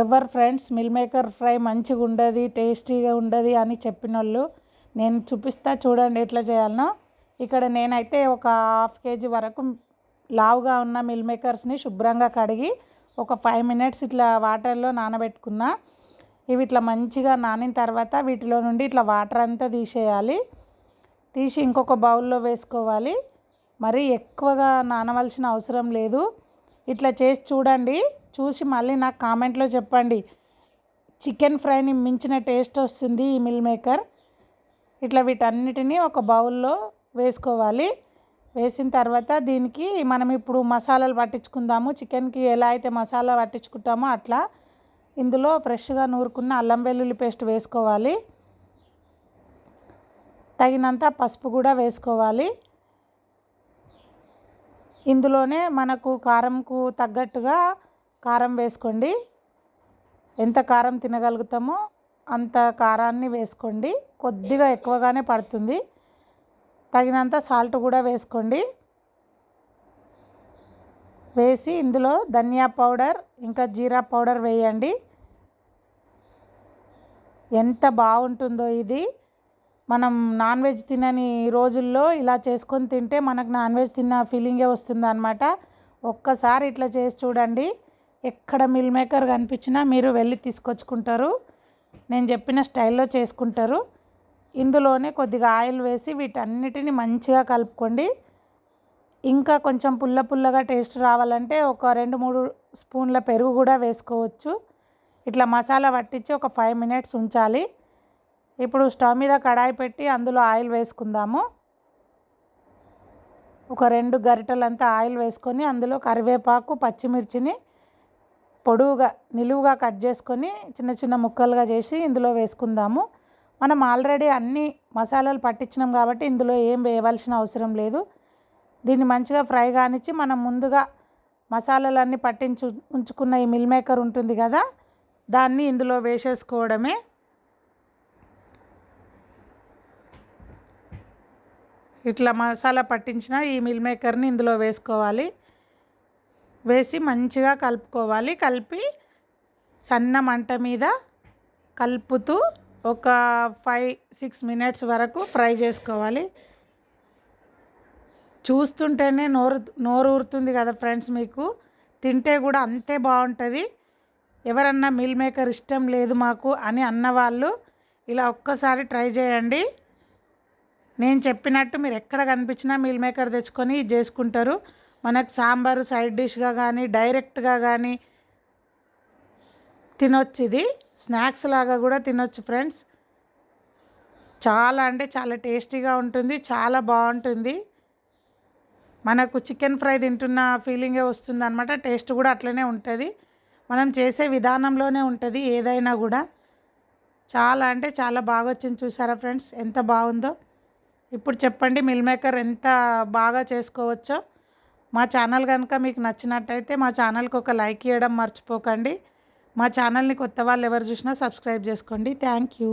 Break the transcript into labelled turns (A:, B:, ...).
A: ఎవరు friends meal maker fry మంచిగా ఉండదు టేస్టీగా ఉండదు అని చెప్పిన వాళ్ళు నేను చూపిస్తా చూడండి ఎట్లా చేయాలనో. ఇక్కడ నేనైతే ఒక హాఫ్ కేజీ వరకు లావుగా ఉన్న మిల్ మేకర్స్ని శుభ్రంగా కడిగి ఒక ఫైవ్ మినిట్స్ ఇట్లా వాటర్లో నానబెట్టుకున్నా. ఇవి ఇట్లా మంచిగా నానిన తర్వాత వీటిలో నుండి ఇట్లా వాటర్ అంతా తీసేయాలి. తీసి ఇంకొక బౌల్లో వేసుకోవాలి. మరీ ఎక్కువగా నానవలసిన అవసరం లేదు. ఇట్లా చేసి చూడండి. చూసి మళ్ళీ నాకు కామెంట్లో చెప్పండి. చికెన్ ఫ్రైని మించిన టేస్ట్ వస్తుంది ఈ మిల్ మేకర్. ఇట్లా వీటన్నిటిని ఒక బౌల్లో వేసుకోవాలి. వేసిన తర్వాత దీనికి మనం ఇప్పుడు మసాలాలు పట్టించుకుందాము. చికెన్కి ఎలా అయితే మసాలా పట్టించుకుంటామో అట్లా ఇందులో ఫ్రెష్గా నూరుకున్న అల్లం వెల్లుల్లి పేస్ట్ వేసుకోవాలి. తగినంత పసుపు కూడా వేసుకోవాలి. ఇందులోనే మనకు కారంకు తగ్గట్టుగా కారం వేసుకోండి. ఎంత కారం తినగలుగుతామో అంత కారాన్ని వేసుకోండి. కొద్దిగా ఎక్కువగానే పడుతుంది. తగినంత సాల్ట్ కూడా వేసుకోండి. వేసి ఇందులో ధనియా పౌడర్ ఇంకా జీరా పౌడర్ వేయండి. ఎంత బాగుంటుందో ఇది. మనం నాన్ వెజ్ తినని రోజుల్లో ఇలా చేసుకొని తింటే మనకు నాన్ వెజ్ తిన్న ఫీలింగే వస్తుంది అనమాట ఒక్కసారి ఇట్లా చేసి చూడండి. ఎక్కడ మిల్ మేకర్ కనిపించినా మీరు వెళ్ళి తీసుకొచ్చుకుంటారు. నేను చెప్పిన స్టైల్లో చేసుకుంటారు. ఇందులోనే కొద్దిగా ఆయిల్ వేసి వీటన్నిటిని మంచిగా కలుపుకోండి. ఇంకా కొంచెం పుల్ల పుల్లగా టేస్ట్ రావాలంటే ఒక రెండు మూడు స్పూన్ల పెరుగు కూడా వేసుకోవచ్చు. ఇట్లా మసాలా పట్టించి ఒక ఫైవ్ మినిట్స్ ఉంచాలి. ఇప్పుడు స్టవ్ మీద కడాయి పెట్టి అందులో ఆయిల్ వేసుకుందాము. ఒక రెండు గరిటలంతా ఆయిల్ వేసుకొని అందులో కరివేపాకు పచ్చిమిర్చిని పొడువుగా నిలువుగా కట్ చేసుకొని చిన్న చిన్న ముక్కలుగా చేసి ఇందులో వేసుకుందాము. మనం ఆల్రెడీ అన్ని మసాలాలు పట్టించినాం కాబట్టి ఇందులో ఏం వేయవలసిన అవసరం లేదు. దీన్ని మంచిగా ఫ్రై కానిచ్చి మనం ముందుగా మసాలాలన్నీ పట్టించు ఉంచుకున్న ఈ మిల్ మేకర్ ఉంటుంది కదా దాన్ని ఇందులో వేసేసుకోవడమే. ఇట్లా మసాలా పట్టించిన ఈ మిల్ మేకర్ని ఇందులో వేసుకోవాలి. వేసి మంచిగా కలుపుకోవాలి. కలిపి సన్న మంట మీద కలుపుతూ ఒక ఫైవ్ సిక్స్ మినిట్స్ వరకు ఫ్రై చేసుకోవాలి. చూస్తుంటేనే నోరు నోరు ఊరుతుంది కదా ఫ్రెండ్స్ మీకు. తింటే కూడా అంతే బాగుంటుంది. ఎవరన్నా మిల్ మేకర్ ఇష్టం లేదు మాకు అని అన్నవాళ్ళు ఇలా ఒక్కసారి ట్రై చేయండి. నేను చెప్పినట్టు మీరు ఎక్కడ కనిపించినా మీల్ మేకర్ తెచ్చుకొని చేసుకుంటారు. మనకు సాంబారు సైడ్ డిష్గా కానీ డైరెక్ట్గా కానీ తినొచ్చు ఇది. స్నాక్స్ లాగా కూడా తినొచ్చు ఫ్రెండ్స్ చాలా అంటే చాలా టేస్టీగా ఉంటుంది చాలా బాగుంటుంది. మనకు చికెన్ ఫ్రై తింటున్న ఫీలింగే వస్తుంది అనమాట టేస్ట్ కూడా అట్లనే ఉంటుంది. మనం చేసే విధానంలోనే ఉంటుంది ఏదైనా కూడా. చాలా అంటే చాలా బాగా వచ్చింది చూసారా ఫ్రెండ్స్ ఎంత బాగుందో. ఇప్పుడు చెప్పండి మిల్ మేకర్ ఎంత బాగా చేసుకోవచ్చో. మా ఛానల్ కనుక మీకు నచ్చినట్టయితే మా ఛానల్కి ఒక లైక్ ఇవ్వడం మర్చిపోకండి. మా ఛానల్ని కొత్త వాళ్ళు ఎవరు చూసినా సబ్స్క్రైబ్ చేసుకోండి. Thank you.